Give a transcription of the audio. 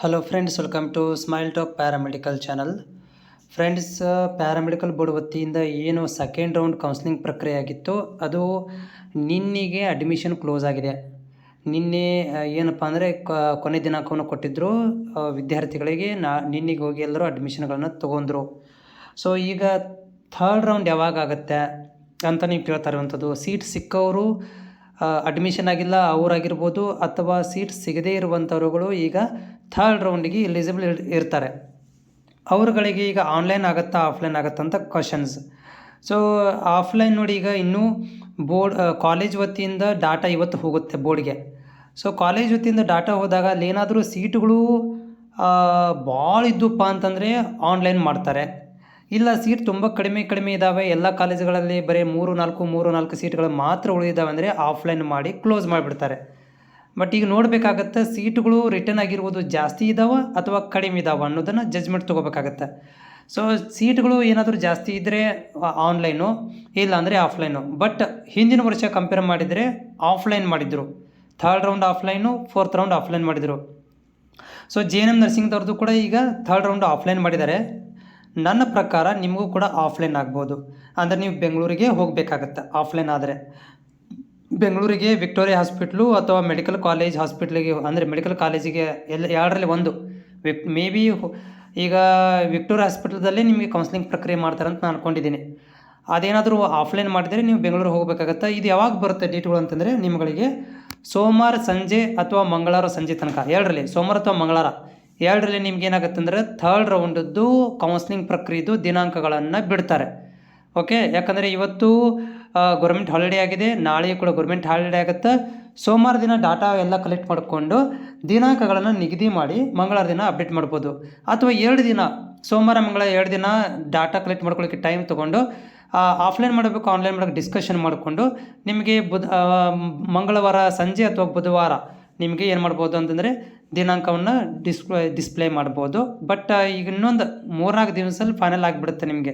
Hello friends welcome to smile talk paramedical channel friends paramedical board ವತಿಯಿಂದ ಏನು second round counselling ಪ್ರಕ್ರಿಯೆ ಆಗಿತ್ತು, ಅದು ನಿನ್ನೆಗೆ ಅಡ್ಮಿಷನ್ ಕ್ಲೋಸ್ ಆಗಿದೆ. ನಿನ್ನೆ ಏನಪ್ಪ ಅಂದರೆ ಕೊನೆ ದಿನಾಂಕವನ್ನು ಕೊಟ್ಟಿದ್ದರು ವಿದ್ಯಾರ್ಥಿಗಳಿಗೆ ನಾ, ನಿನ್ನೆಗೆ ಹೋಗಿ ಎಲ್ಲರೂ ಅಡ್ಮಿಷನ್ಗಳನ್ನು ತೊಗೊಂಡ್ರು. ಸೊ ಈಗ ಥರ್ಡ್ ರೌಂಡ್ ಯಾವಾಗ ಆಗುತ್ತೆ ಅಂತ ನೀವು ಕೇಳ್ತಾ ಇರುವಂಥದ್ದು ಸೀಟ್ ಸಿಕ್ಕವರು ಅಡ್ಮಿಷನ್ ಆಗಿಲ್ಲ, ಅವರಾಗಿರ್ಬೋದು, ಅಥವಾ ಸೀಟ್ ಸಿಗದೇ ಇರುವಂಥವ್ರುಗಳು ಈಗ ಥರ್ಡ್ ರೌಂಡಿಗೆ ಎಲಿಜಿಬಲ್ ಇರ್ತಾರೆ. ಅವ್ರುಗಳಿಗೆ ಈಗ ಆನ್ಲೈನ್ ಆಗುತ್ತಾ ಆಫ್ಲೈನ್ ಆಗುತ್ತಾ ಅಂತ ಕ್ವಶನ್ಸ್ ಸೊ ಆಫ್ಲೈನ್ ನೋಡಿ ಈಗ ಇನ್ನೂ ಬೋರ್ಡ್ ಕಾಲೇಜ್ ವತಿಯಿಂದ ಡಾಟಾ ಇವತ್ತು ಹೋಗುತ್ತೆ ಬೋರ್ಡ್ಗೆ. ಸೊ ಕಾಲೇಜ್ ವತಿಯಿಂದ ಡಾಟಾ ಹೋದಾಗ ಅಲ್ಲಿ ಏನಾದರೂ ಸೀಟುಗಳು ಭಾಳ ಇದ್ದಪ್ಪ ಅಂತಂದರೆ ಆನ್ಲೈನ್ ಮಾಡ್ತಾರೆ. ಇಲ್ಲ ಸೀಟ್ ತುಂಬ ಕಡಿಮೆ ಕಡಿಮೆ ಇದ್ದಾವೆ ಎಲ್ಲ ಕಾಲೇಜುಗಳಲ್ಲಿ ಬರೀ ಮೂರು ನಾಲ್ಕು ಮೂರು ನಾಲ್ಕು ಸೀಟ್ಗಳು ಮಾತ್ರ ಉಳಿದಿದ್ದಾವೆ ಅಂದರೆ ಆಫ್ಲೈನ್ ಮಾಡಿ ಕ್ಲೋಸ್ ಮಾಡಿಬಿಡ್ತಾರೆ. ಬಟ್ ಈಗ ನೋಡಬೇಕಾಗತ್ತೆ ಸೀಟುಗಳು ರಿಟರ್ನ್ ಆಗಿರ್ಬೋದು ಜಾಸ್ತಿ ಇದ್ದಾವೆ ಅಥವಾ ಕಡಿಮೆ ಇದ್ದಾವೆ ಅನ್ನೋದನ್ನು ಜಜ್ಮೆಂಟ್ ತೊಗೋಬೇಕಾಗತ್ತೆ. ಸೊ ಸೀಟ್ಗಳು ಏನಾದರೂ ಜಾಸ್ತಿ ಇದ್ದರೆ ಆನ್ಲೈನು ಇಲ್ಲ ಅಂದರೆ ಆಫ್ಲೈನು ಬಟ್ ಹಿಂದಿನ ವರ್ಷ ಕಂಪೇರ್ ಮಾಡಿದರೆ ಆಫ್ಲೈನ್ ಮಾಡಿದರು. Third round offline fourth round offline ಮಾಡಿದರು. ಸೊ ಜೆ ಎನ್ ಎಂ ನರ್ಸಿಂಗ್ದವ್ರದ್ದು ಕೂಡ ಈಗ ಥರ್ಡ್ ರೌಂಡ್ ಆಫ್ಲೈನ್ ಮಾಡಿದ್ದಾರೆ. ನನ್ನ ಪ್ರಕಾರ ನಿಮಗೂ ಕೂಡ ಆಫ್ಲೈನ್ ಆಗ್ಬೋದು. ಅಂದರೆ ನೀವು ಬೆಂಗಳೂರಿಗೆ ಹೋಗಬೇಕಾಗತ್ತೆ ಆಫ್ಲೈನ್ ಆದರೆ. ಬೆಂಗಳೂರಿಗೆ ವಿಕ್ಟೋರಿಯಾ ಹಾಸ್ಪಿಟ್ಲು ಅಥವಾ ಮೆಡಿಕಲ್ ಕಾಲೇಜ್ ಹಾಸ್ಪಿಟ್ಲಿಗೆ ಅಂದರೆ ಮೆಡಿಕಲ್ ಕಾಲೇಜಿಗೆ ಎಲ್ಲ ಎರಡರಲ್ಲಿ ಒಂದು. ವಿಕ್, ಮೇ ಬಿ ಈಗ ವಿಕ್ಟೋರಿಯಾ ಹಾಸ್ಪಿಟ್ಲದಲ್ಲೇ ನಿಮಗೆ ಕೌನ್ಸಿಲಿಂಗ್ ಪ್ರಕ್ರಿಯೆ ಮಾಡ್ತಾರೆ ಅಂತ ನಾನು ಅನ್ಕೊಂಡಿದ್ದೀನಿ. ಅದೇನಾದರೂ ಆಫ್ಲೈನ್ ಮಾಡಿದರೆ ನೀವು ಬೆಂಗಳೂರು ಹೋಗಬೇಕಾಗತ್ತೆ? ಇದು ಯಾವಾಗ ಬರುತ್ತೆ ಡೇಟ್ಗಳು ಅಂತಂದರೆ ನಿಮ್ಗಳಿಗೆ ಸೋಮವಾರ ಸಂಜೆ ಅಥವಾ ಮಂಗಳವಾರ ಸಂಜೆ ತನಕ, ಎರಡರಲ್ಲಿ ಸೋಮವಾರ ಅಥವಾ ಮಂಗಳವಾರ. ಎರಡರಲ್ಲಿ ನಿಮ್ಗೆ ಏನಾಗುತ್ತೆ ಅಂದರೆ ಥರ್ಡ್ ರೌಂಡದ್ದು ಕೌನ್ಸಿಲಿಂಗ್ ಪ್ರಕ್ರಿಯೆದು ದಿನಾಂಕಗಳನ್ನು ಬಿಡ್ತಾರೆ. ಓಕೆ ಯಾಕಂದರೆ ಇವತ್ತು ಗೌರ್ಮೆಂಟ್ ಹಾಲಿಡೇ ಆಗಿದೆ. ನಾಳೆ ಕೂಡ ಗೌರ್ಮೆಂಟ್ ಹಾಲಿಡೇ ಆಗುತ್ತೆ. ಸೋಮವಾರ ದಿನ ಡಾಟಾ ಎಲ್ಲ ಕಲೆಕ್ಟ್ ಮಾಡಿಕೊಂಡು ದಿನಾಂಕಗಳನ್ನು ನಿಗದಿ ಮಾಡಿ ಮಂಗಳವಾರ ದಿನ ಅಪ್ಡೇಟ್ ಮಾಡ್ಬೋದು. ಅಥವಾ ಎರಡು ದಿನ, ಸೋಮವಾರ ಮಂಗಳ ಎರಡು ದಿನ ಡಾಟಾ ಕಲೆಕ್ಟ್ ಮಾಡ್ಕೊಳ್ಳೋಕ್ಕೆ ಟೈಮ್ ತೊಗೊಂಡು ಆಫ್ಲೈನ್ ಮಾಡಬೇಕು ಆನ್ಲೈನ್ ಮಾಡೋಕ್ಕೆ ಡಿಸ್ಕಷನ್ ಮಾಡಿಕೊಂಡು ನಿಮಗೆ ಬುಧ ಮಂಗಳವಾರ, ಸಂಜೆ ಅಥವಾ ಬುಧವಾರ ನಿಮಗೆ ಏನು ಮಾಡ್ಬೋದು ಅಂತಂದರೆ ದಿನಾಂಕವನ್ನು ಡಿಸ್ಪ್ಲೇ ಡಿಸ್ಪ್ಲೇ ಮಾಡ್ಬೋದು. ಬಟ್ ಈಗ ಇನ್ನೊಂದು ಮೂರ್ನಾಲ್ಕು ದಿವಸದಲ್ಲಿ ಫೈನಲ್ ಆಗಿಬಿಡುತ್ತೆ ನಿಮಗೆ.